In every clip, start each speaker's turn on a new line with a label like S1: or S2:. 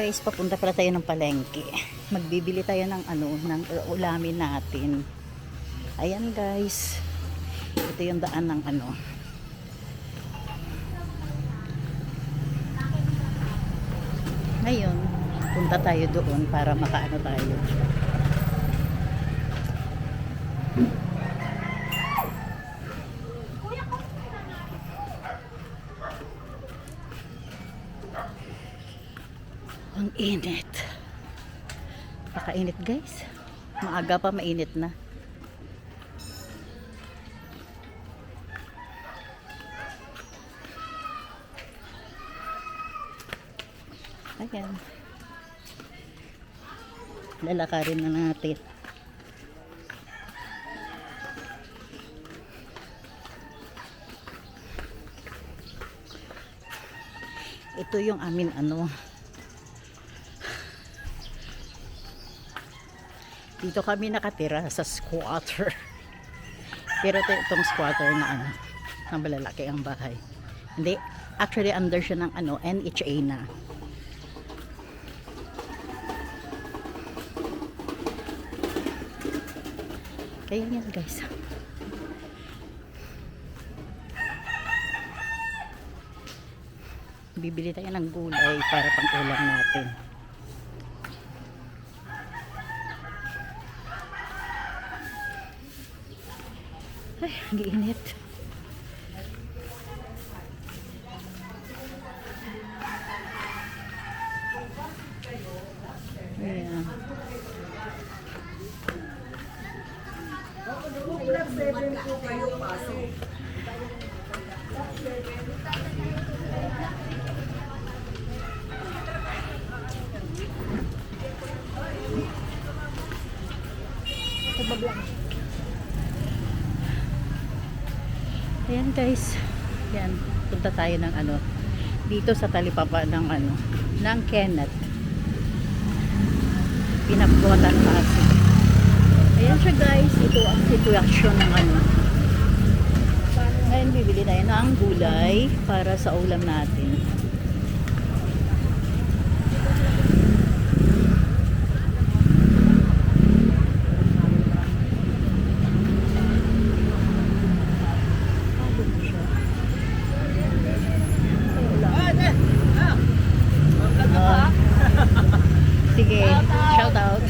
S1: guys, papunta pala tayo ng palengke. Magbibili tayo ng ano, ng ulamin natin. Ayan guys. Ito yung daan ng ano. Ngayon, punta tayo doon para makaano tayo. Init. Pakainit guys. Maaga pa mainit na. Ayan. Lalakarin na natin. Ito yung amin ano, Dito kami nakatira sa squatter. Pero ito itong squatter na ano, na malalaki ang bahay. Hindi, actually under siya ng ano, NHA na. Kaya yan guys. Bibili tayo ng gulay para pang ulam natin. Ay, ang init. Ayan. Ayan guys. Yan. Punta tayo ng ano. Dito sa talipapa ng ano. Ng Kenneth. Pinagbuhatan Pasig. Ayan siya guys. Ito ang sitwasyon ng ano. Ngayon bibili tayo ng gulay para sa ulam natin. Ano siya? Ah. Sige, shout out.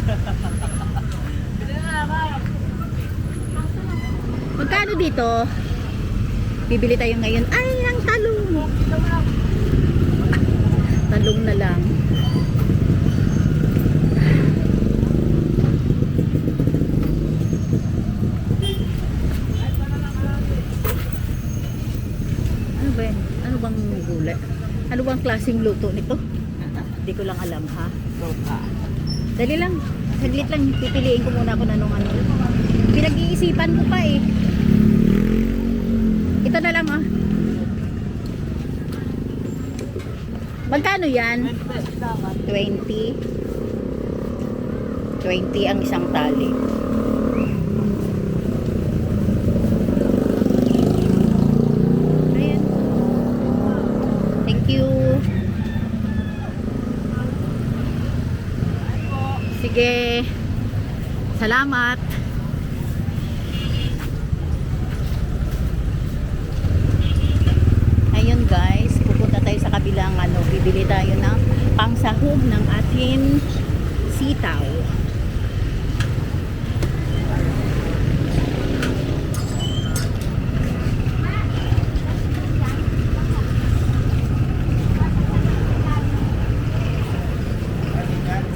S1: Magkano dito? Bibili tayo ngayon. Ay, ng talong. Talong na lang. Ano ba yan? Ano bang gulay? Ano bang klaseng luto nito? Hindi ko lang alam ha. Dali lang. Saglit lang. Pipiliin ko muna kung anong ano. Pinag-iisipan ko pa eh. Ito na lang ah. Magkano yan? 20. 20 ang isang tali. Ayan. Thank you. Sige. Salamat. Ayun guys, pupunta tayo sa kabilang ano, bibili tayo ng pangsahog ating sitaw.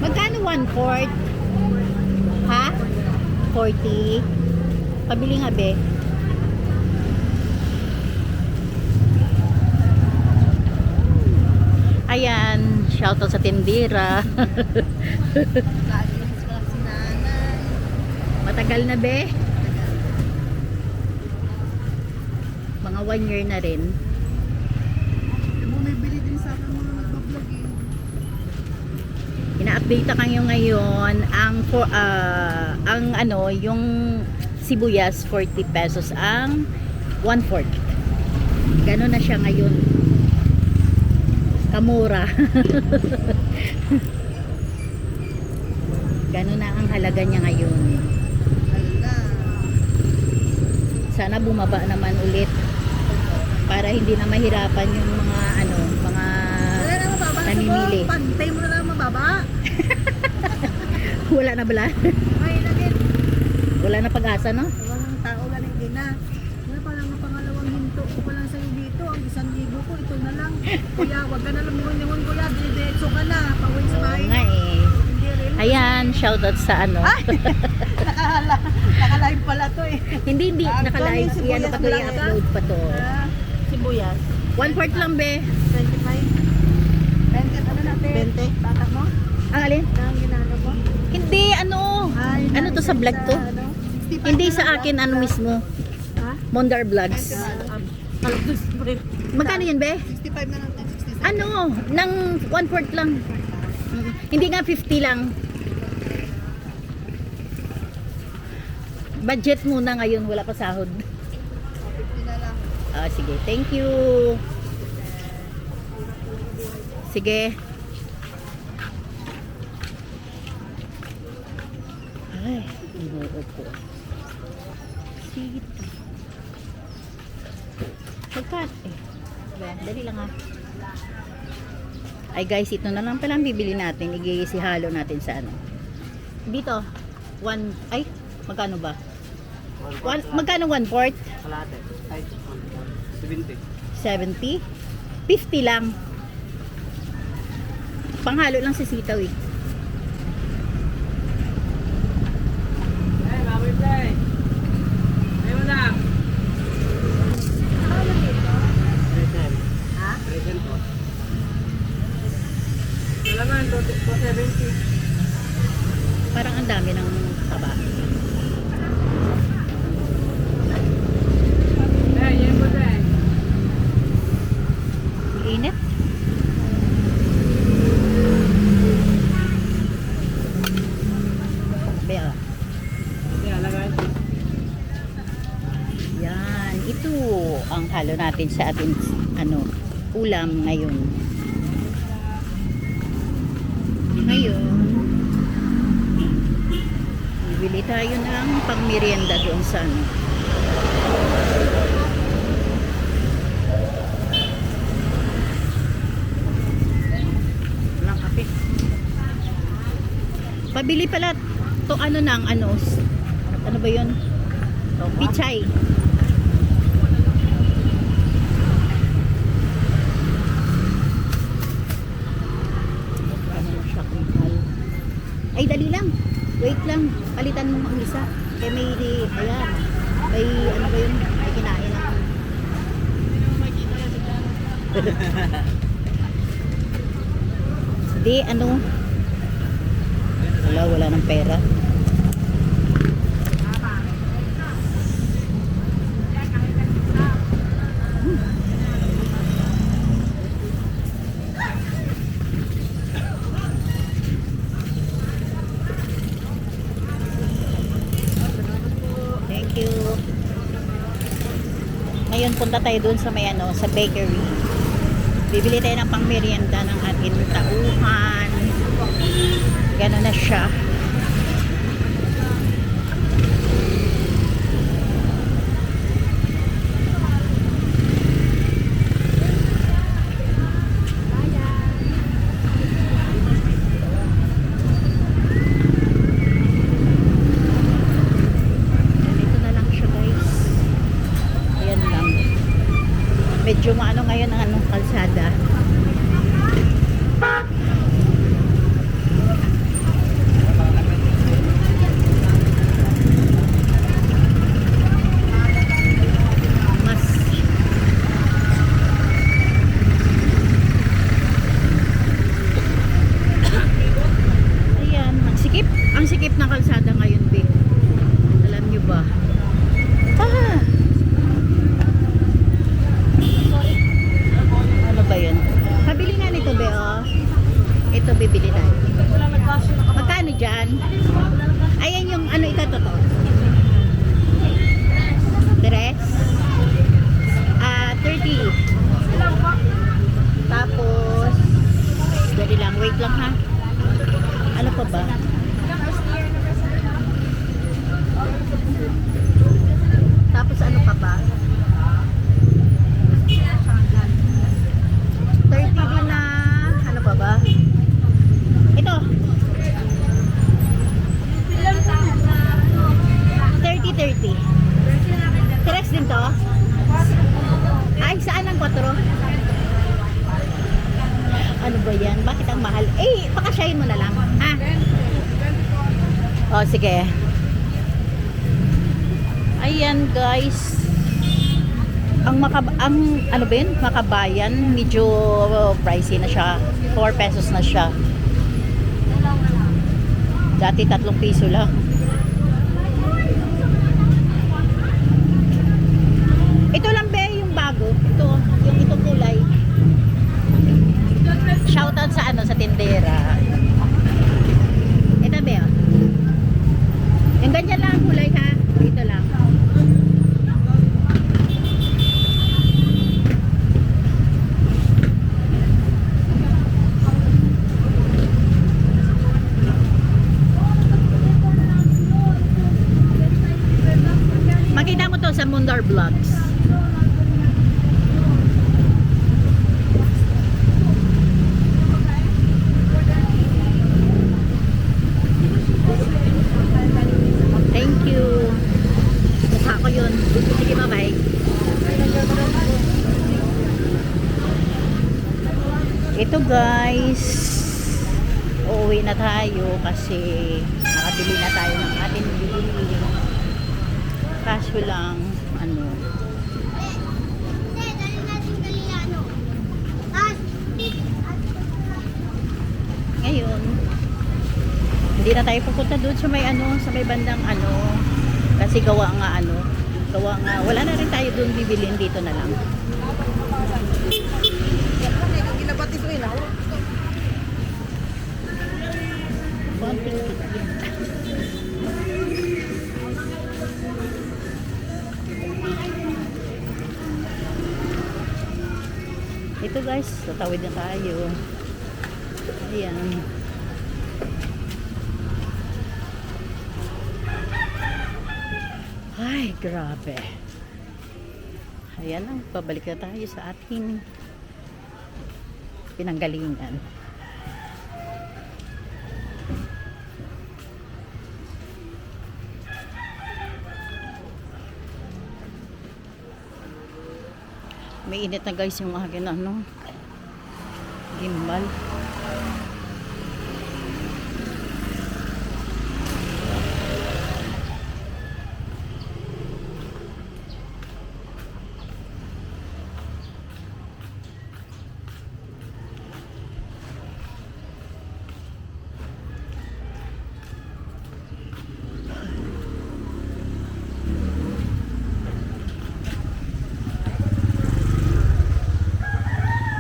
S1: Magkano one quart? Ha? 40? Pabili nga be. Ayan, shoutout sa tindira. Matagal na be. Mga one year na rin.
S2: Bumibili din sa akin mga nagbablog.
S1: Ina-update kayo ngayon ang for ah, ang ano, yung sibuyas 40 pesos ang 1/4. Ganun na siya ngayon. Kamura. Gano'n na ang halaga niya ngayon. Sana bumaba naman ulit para hindi na mahirapan yung mga ano, mga
S2: Wala.
S1: Namimili.
S2: Pantay mo na lang mababa.
S1: wala na bala. Wala na pag-asa, no?
S2: Walang tao lang hindi na. Wala pa lang ang pangalawang hinto lang sa'yo dito. Ang isang libo ko, ito na lang. Kuya, wag ka na lang mungon kuya. Diretso ka na. Pauwi sa
S1: Oo
S2: bahay.
S1: nga eh. Ayan, shoutout sa ano.
S2: Nakala, nakalive pala to eh.
S1: hindi, hindi.
S2: Ah,
S1: Nakalive.
S2: Tony,
S1: Iyan pa to i-upload pa to.
S2: Ah, sibuyas.
S1: One fourth lang, be.
S2: 25. 20, ano natin? 20. Bata mo?
S1: Ang alin?
S2: Ang ginano mo?
S1: Hindi, ano?
S2: Ay,
S1: Ano to sa vlog to?
S2: ano? 65
S1: Hindi sa akin, ano mismo.
S2: Ha?
S1: Mondar Vlogs. Magkano yun, be?
S2: 65 na lang. 67.
S1: Ano? Nang one fourth lang. Hindi nga 50 lang. Budget muna ngayon, wala pa sahod.
S2: 50 na lang.
S1: Ah, sige, thank you. Sige. Ay, inuupo. Sige. Magkat. Eh, ba, dali lang ah. Ay guys, ito na lang pala ang bibili natin. Igigisi-halo natin sa ano. Dito, one, ay, magkano ba? One, magkano one fourth?
S3: Kalate. Ay, 70.
S1: 70? 50 lang. Panghalo lang sa sitaw eh.
S3: Ay, baboy play. Ay, madam. Present.
S2: Ha?
S3: Present po. Kailangan, 270.
S1: Parang ang dami ng taba.
S3: Ay, yan po tayo.
S1: Init. Bea.
S3: Yan, lagay.
S1: Yan. Ito ang halo natin sa ating ano, ulam ngayon. Ngayon, bibili tayo ng pangmerienda doon sa ano.
S3: Walang kape.
S1: Pabili pala to ano nang ano, ano ba yun? Pichay. Ano na siya kung hal. Ay, dali lang. Wait lang. Palitan mo ang isa. Kaya may, ayan. May, ano ba yun? May kinain ako. Di, ano? Wala, wala ng pera. Thank you. Ngayon punta tayo dun sa may ano, sa bakery. Bibili tayo ng pangmerienda ng ating tauhan. Gano'n na siya. Ganito na lang siya guys. Ayan lang. Medyo maano ngayon ang anong kalsada. Mas Ayan, ang sikip. Ang sikip ng kalsada ngayon, Be. Alam nyo ba? Ah! Ano ba yan? 330. Tres din to? Ay, saan ang 4? Ano ba yan? Bakit ang mahal? Eh, pakasyahin mo na lang. Ha? Oh, sige. Ayan, guys. Ang makab ang ano ba yun? Makabayan, medyo pricey na siya. 4 pesos na siya. Dati tatlong piso lang. Ito lang be yung bago. Ito, yung itong kulay. Shoutout sa ano sa tindera. Ito be oh. Yung ganyan lang ang kulay ha. Ito lang. Makita Mundar Vlogs. Thank you. Mukha ko yun. Sige, bye-bye. Ito guys, uuwi na tayo kasi nakabili na tayo ng ating bilhin. Kaso lang, ano, ngayon, hindi na tayo pupunta doon sa may ano, sa may bandang ano, kasi gawa nga ano, gawa nga, wala na rin tayo doon bibilin dito na lang.
S2: Yun,
S1: Konting guys, tatawid na tayo. Ayan. Ay, grabe. Ayan lang, pabalik na tayo sa ating pinanggalingan. May init na guys yung akin ano. Gimbal.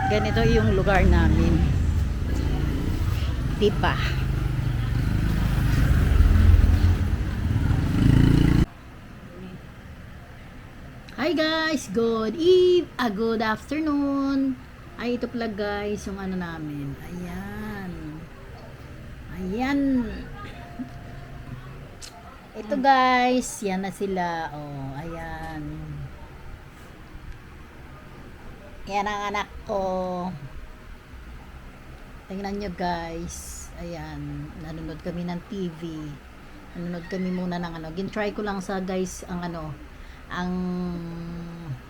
S1: Ganito yung lugar namin. Diba? Hi guys! Good eve! Ah, good afternoon! Ay, ito pala guys, yung ano namin. Ayan. Ayan. Ito guys, yan na sila. Oh, ayan. Yan ang anak ko. Tingnan nyo guys. Ayan. Nanonood kami ng TV. Nanonood kami muna ng ano. Gin-try ko lang sa guys ang ano. Ang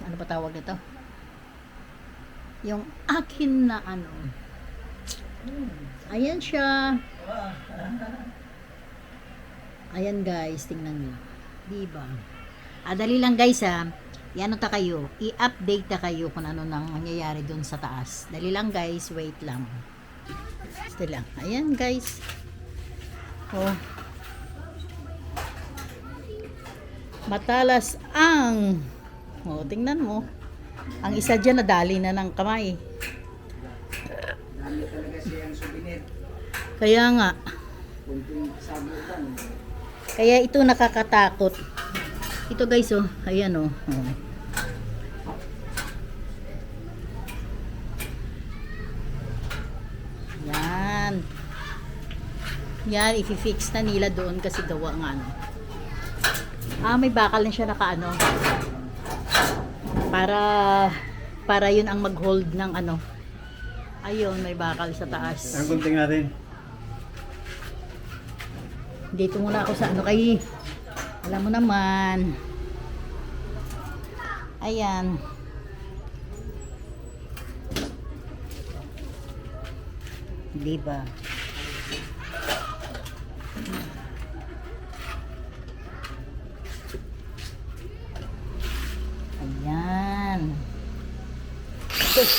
S1: ano ba tawag nito? Yung akin na ano. Ayan siya. Ayan guys. Tingnan nyo. Diba? Ah, dali lang guys ha i-ano ta kayo, i-update ta kayo kung ano nang mangyayari doon sa taas. Dali lang guys, wait lang. Basta lang. Ayan guys. Oh. Matalas ang Oh, tingnan mo. Ang isa dyan nadali na ng kamay. Kaya nga. Kaya ito nakakatakot. Ito guys oh, ayan oh. oh. Yan. Yan, i-fix na nila doon kasi gawa nga ano. Ah, may bakal na siya naka ano. Para para yun ang mag-hold ng ano. Ayun, may bakal sa taas.
S3: Ang kunting natin.
S1: Dito muna ako sa ano kay Alam mo naman. Ayan. Di Sige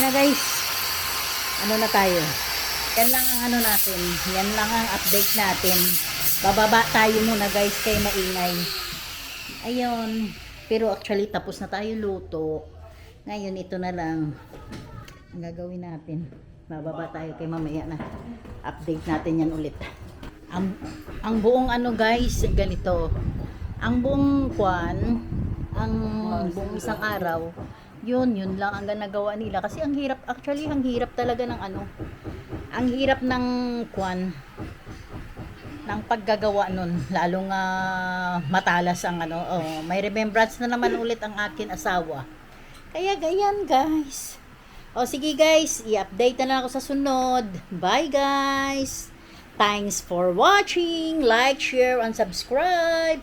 S1: na guys. Ano na tayo? Yan lang ang ano natin. Yan lang ang update natin. Bababa tayo muna guys kay maingay. Ayun. Pero actually tapos na tayo luto. Ngayon ito na lang ang gagawin natin. Bababa tayo kay mamaya na. Update natin yan ulit. Ang, ang buong ano guys, ganito. Ang buong kwan, ang buong isang araw, yun, yun lang ang nagawa nila. Kasi ang hirap, actually, ang hirap talaga ng ano, ang hirap ng kwan, ng paggagawa nun. Lalong ah, matalas ang ano, oh, may remembrance na naman ulit ang akin asawa. Kaya ganyan guys. O sige guys, i-update na lang ako sa sunod. Bye guys! Thanks for watching. Like, share, and subscribe.